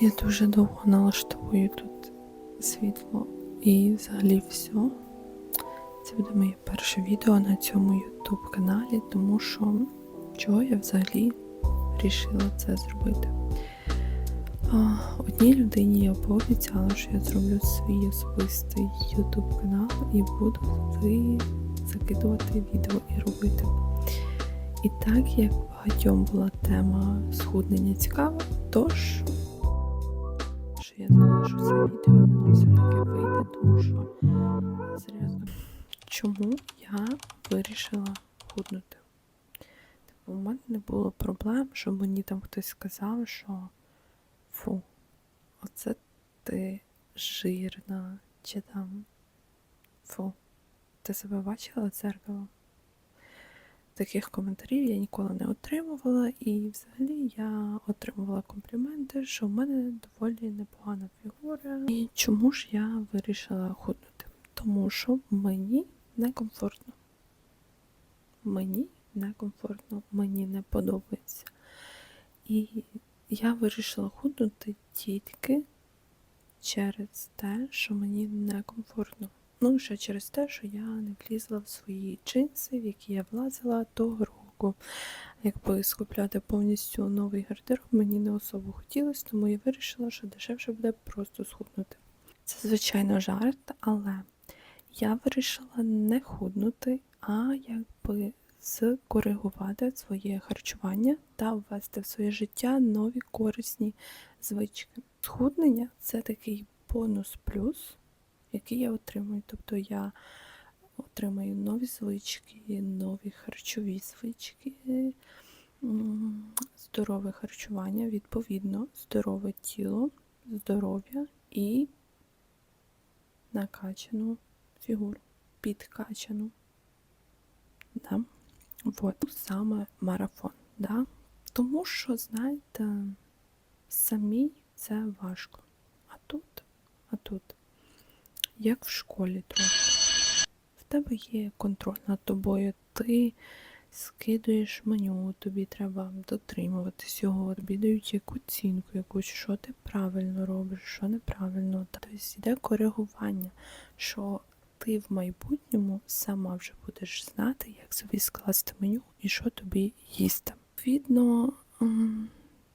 Я дуже довго налаштовую тут світло і взагалі все. Це буде моє перше відео на цьому YouTube каналі, тому що чого я взагалі вирішила це зробити. Одній людині я пообіцяла, що я зроблю свій особистий YouTube канал і буду завжди закидувати відео і робити. І так як багатьом була тема схуднення цікава, тож я думаю, що це відео воно все-таки вийде, тому що серйозно. Чому я вирішила худнути? Типу, у мене не було проблем, щоб мені там хтось сказав, що фу, оце ти жирна, чи там фу, ти себе бачила в? Таких коментарів я ніколи не отримувала, і взагалі я отримувала компліменти, що в мене доволі непогана фігура. І чому ж я вирішила худнути? Тому що мені некомфортно. Мені некомфортно, мені не подобається. І я вирішила худнути тільки через те, що мені некомфортно. Ну, ще через те, що я не влізла в свої джинси, в які я влазила того року. Якби скупляти повністю новий гардероб, мені не особо хотілося, тому я вирішила, що дешевше буде просто схуднути. Це, звичайно, жарт, але я вирішила не худнути, а якби скоригувати своє харчування та ввести в своє життя нові корисні звички. Схуднення це такий бонус плюс який я отримую. Тобто я отримаю нові звички, нові харчові звички, здорове харчування, відповідно, здорове тіло, здоров'я і накачану фігуру, підкачану. Да? Вот. Саме марафон. Да? Тому що, знаєте, самій це важко. А тут, а тут як в школі трохи. В тебе є контроль над тобою, ти скидуєш меню, тобі треба дотримуватись його, тобі дають яку оцінку, якусь, що ти правильно робиш, що неправильно. Тобто йде коригування, що ти в майбутньому сама вже будеш знати, як собі скласти меню і що тобі їсти. Відповідно,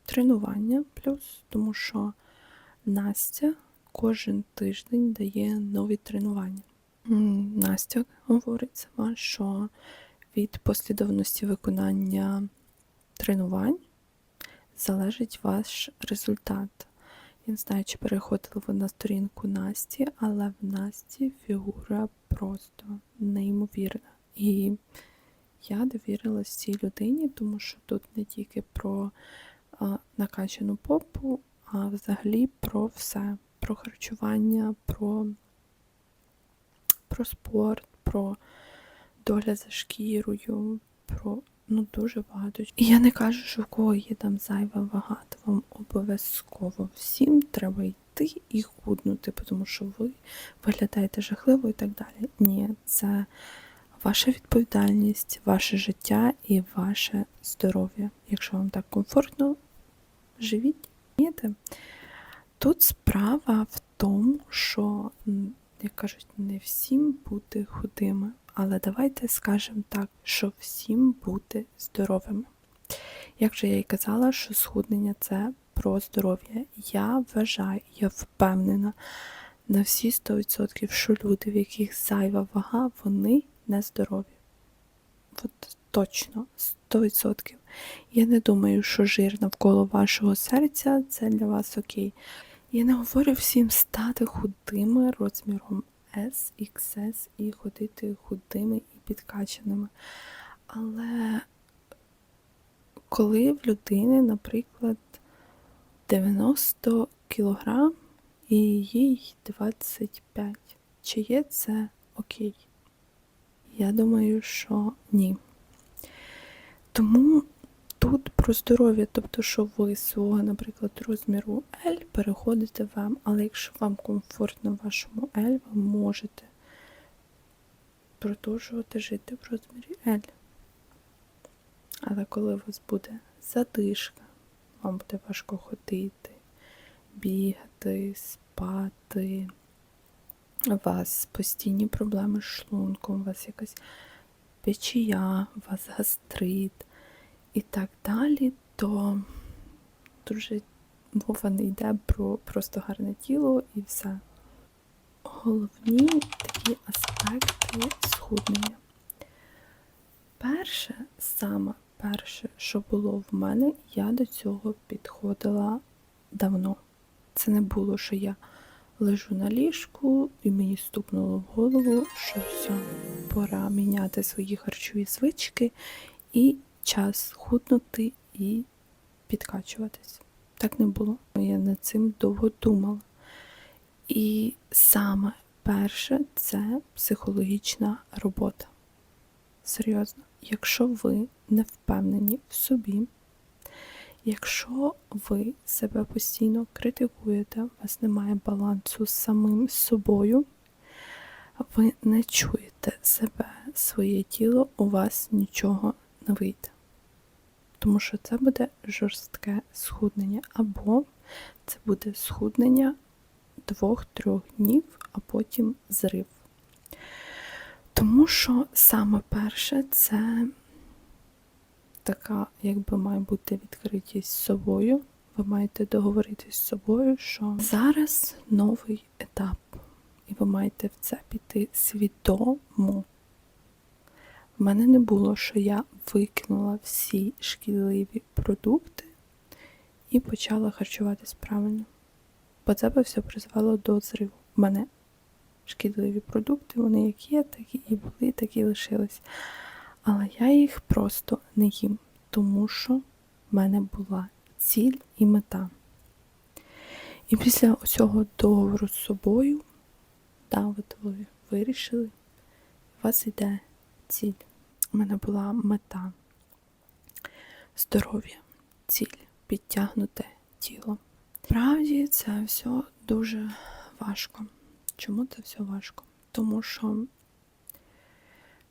тренування плюс, тому що Настя кожен тиждень дає нові тренування. Настя говорить сама, що від послідовності виконання тренувань залежить ваш результат. Я не знаю, чи переходили ви на сторінку Насті, але в Насті фігура просто неймовірна. І я довірилась цій людині, тому що тут не тільки про накачану попу, а взагалі про все про харчування, про про спорт, про догляд за шкірою, про ну дуже багато. І я не кажу, що в кого є там зайва вага, то вам обов'язково всім треба йти і худнути, тому що ви виглядаєте жахливо і так далі. Ні, це ваша відповідальність, ваше життя і ваше здоров'я. Якщо вам так комфортно, живіть. Тут справа в тому, що, як кажуть, не всім бути худими, але давайте скажемо так, що всім бути здоровими. Як же я і казала, що схуднення це про здоров'я. Я вважаю, я впевнена на всі 100%, що люди, в яких зайва вага, вони не здорові. От точно, 100%. Я не думаю, що жир навколо вашого серця це для вас окей. Я не говорю всім стати худими розміром S, XS і ходити худими і підкачаними. Але коли в людини, наприклад, 90 кг і їй 25, чи є це окей? Я думаю, що ні. Тому Тут про здоров'я, тобто, що ви свого, наприклад, розміру L переходите вам, але якщо вам комфортно в вашому L, ви можете продовжувати жити в розмірі L. Але коли у вас буде задишка, вам буде важко ходити, бігати, спати, у вас постійні проблеми з шлунком, у вас якась печія, у вас гастрит і так далі, то дуже мова не йде про просто гарне тіло і все. Головні такі аспекти схуднення. Перше, саме перше, що було в мене, я до цього підходила давно. Це не було, що я лежу на ліжку і мені стукнуло в голову, що все, пора міняти свої харчові звички і час худнути і підкачуватись. Так не було. Я над цим довго думала. І саме перше це психологічна робота. Серйозно, якщо ви не впевнені в собі, якщо ви себе постійно критикуєте, у вас немає балансу з самим собою, ви не чуєте себе, своє тіло, у вас нічого не вийде. Тому що це буде жорстке схуднення, або це буде схуднення двох-трьох днів, а потім зрив. Тому що саме перше це така, якби має бути відкритість з собою. Ви маєте договоритись з собою, що зараз новий етап, і ви маєте в це піти свідомо. В мене не було, що я викинула всі шкідливі продукти і почала харчуватись правильно. Бо це би все призвело до зриву. У мене шкідливі продукти, вони як є, так і були, так і лишились. Але я їх просто не їм, тому що в мене була ціль і мета. І після цього договору з собою, да, ви вирішили, у вас йде ціль. У мене була мета здоров'я, ціль, підтягнуте тіло. Справді це все дуже важко. Чому це все важко? Тому що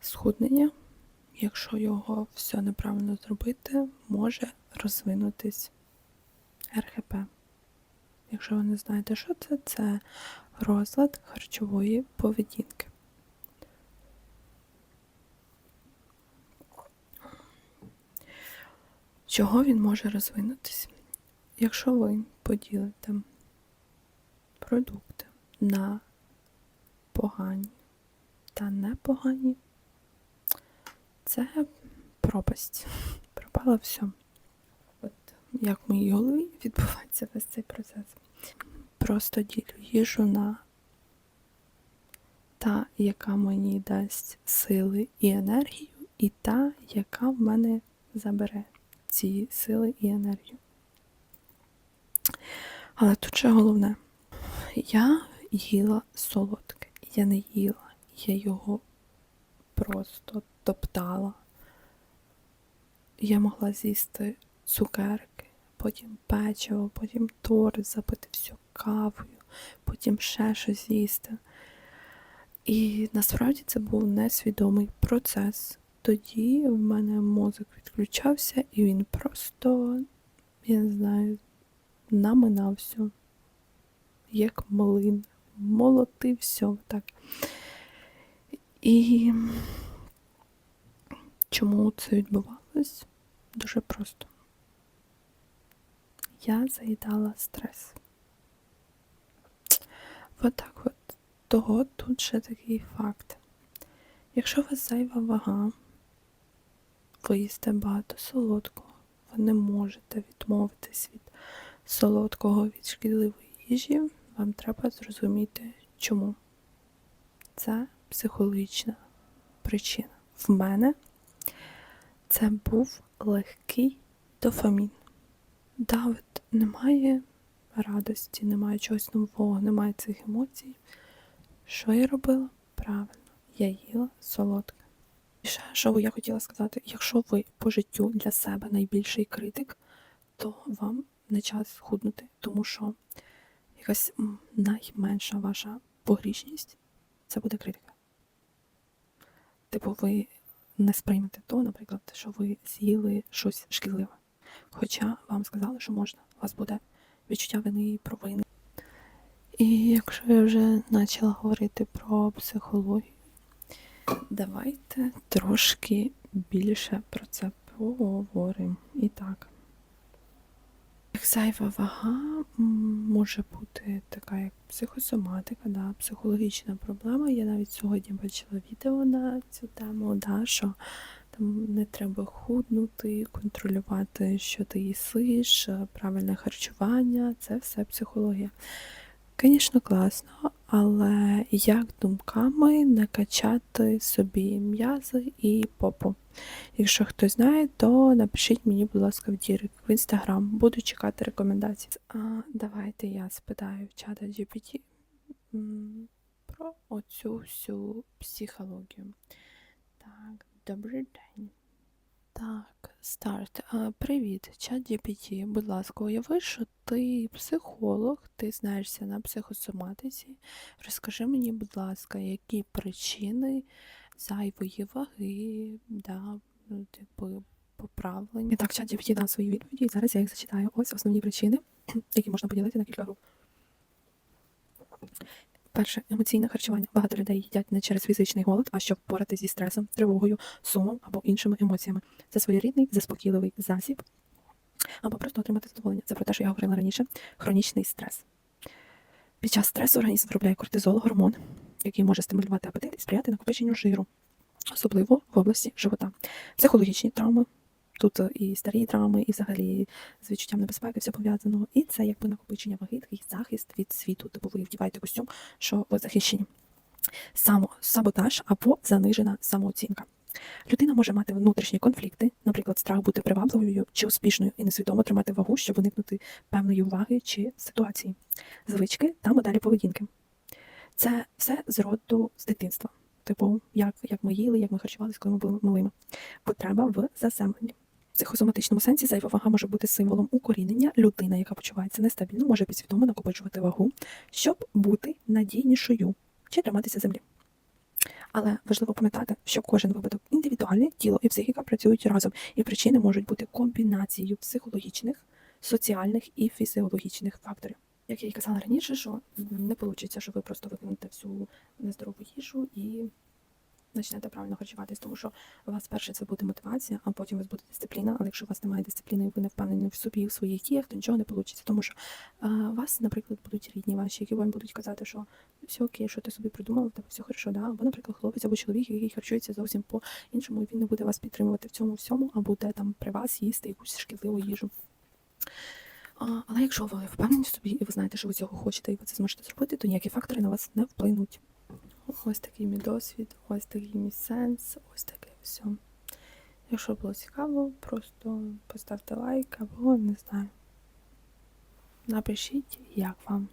схуднення, якщо його все неправильно зробити, може розвинутись РХП. Якщо ви не знаєте, що це, це розлад харчової поведінки. Чого він може розвинутись? Якщо ви поділите продукти на погані та непогані, це пропасть. Пропало все. От як в моїй голові відбувається весь цей процес. Просто ділю їжу на та, яка мені дасть сили і енергію, і та, яка в мене забере ці сили і енергію. Але тут ще головне, я їла солодке, я не їла, я його просто топтала. Я могла з'їсти цукерки, потім печиво, потім торт, запити все кавою, потім ще щось з'їсти. І насправді це був несвідомий процес. Тоді в мене мозок відключався, і він просто, я не знаю, наминався, як млин, молотив все так. І чому це відбувалось? Дуже просто. Я заїдала стрес. Отак от. Того тут ще такий факт. Якщо у вас зайва вага, ви їсте багато солодкого, ви не можете відмовитись від солодкого, від шкідливої їжі, вам треба зрозуміти, чому. Це психологічна причина. В мене це був легкий дофамін. Да, от немає радості, немає чогось нового, немає цих емоцій. Що я робила? Правильно, я їла солодке. І ще, що я хотіла сказати, якщо ви по життю для себе найбільший критик, то вам не час схуднути, тому що якась найменша ваша погрішність це буде критика. Типу, ви не сприймете то, наприклад, що ви з'їли щось шкідливе. Хоча вам сказали, що можна, у вас буде відчуття вини і провини. І якщо я вже почала говорити про психологію, давайте трошки більше про це поговоримо. І так. Зайва вага може бути така як психосоматика, да, психологічна проблема. Я навіть сьогодні бачила відео на цю тему, да, що там не треба худнути, контролювати, що ти їсиш, правильне харчування це все психологія. Звісно, класно, але як думками накачати собі м'язи і попу? Якщо хтось знає, то напишіть мені, будь ласка, в Дірек, в інстаграм. Буду чекати рекомендацій. А, давайте я спитаю в чата GPT про оцю всю психологію. Так, добрий день. Так, старт. Привіт, чат GPT. Будь ласка, уяви, що ти психолог, ти знаєшся на психосоматиці. Розкажи мені, будь ласка, які причини зайвої ваги, да, ну, типу, поправлення. І так, чат GPT свої відповіді, і зараз я їх зачитаю. Ось основні причини, які можна поділити на кілька груп. Перше емоційне харчування. Багато людей їдять не через фізичний голод, а щоб впоратися зі стресом, тривогою, сумом або іншими емоціями. Це своєрідний заспокійливий засіб або просто отримати задоволення. Це про те, що я говорила раніше. Хронічний стрес. Під час стресу організм виробляє кортизол, гормон, який може стимулювати апетит і сприяти накопиченню жиру, особливо в області живота. Психологічні травми. Тут е, і старі травми, і взагалі з відчуттям небезпеки все пов'язано. І це якби накопичення ваги, такий захист від світу, типу ви вдіваєте костюм, що ви захищені. Само саботаж або занижена самооцінка. Людина може мати внутрішні конфлікти, наприклад, страх бути привабливою чи успішною і несвідомо тримати вагу, щоб уникнути певної уваги чи ситуації, звички та моделі поведінки. Це все з роду з дитинства. Типу, як, як ми їли, як ми харчувалися, коли ми були малими. Потреба в заземленні. В психосоматичному сенсі зайва вага може бути символом укорінення. Людина, яка почувається нестабільно, може підсвідомо накопичувати вагу, щоб бути надійнішою чи триматися землі. Але важливо пам'ятати, що кожен випадок індивідуальний, тіло і психіка працюють разом, і причини можуть бути комбінацією психологічних, соціальних і фізіологічних факторів. Як я і казала раніше, що не вийде, що ви просто викинете всю нездорову їжу і почнете правильно харчуватись, тому що у вас перше це буде мотивація, а потім у вас буде дисципліна. Але якщо у вас немає дисципліни, і ви не впевнені в собі в своїх діях, то нічого не вийде. Тому що а, вас, наприклад, будуть рідні ваші, які вам будуть казати, що все окей, що ти собі придумав, тебе все хорошо, да? або, наприклад, хлопець або чоловік, який харчується зовсім по іншому, і він не буде вас підтримувати в цьому всьому, а буде там при вас їсти якусь шкідливу їжу. Але якщо ви впевнені в собі і ви знаєте, що ви цього хочете, і ви це зможете зробити, то ніякі фактори на вас не вплинуть. Ось такий мій досвід, ось такий мій сенс, ось таке все. Якщо було цікаво, просто поставте лайк або не знаю. Напишіть, як вам.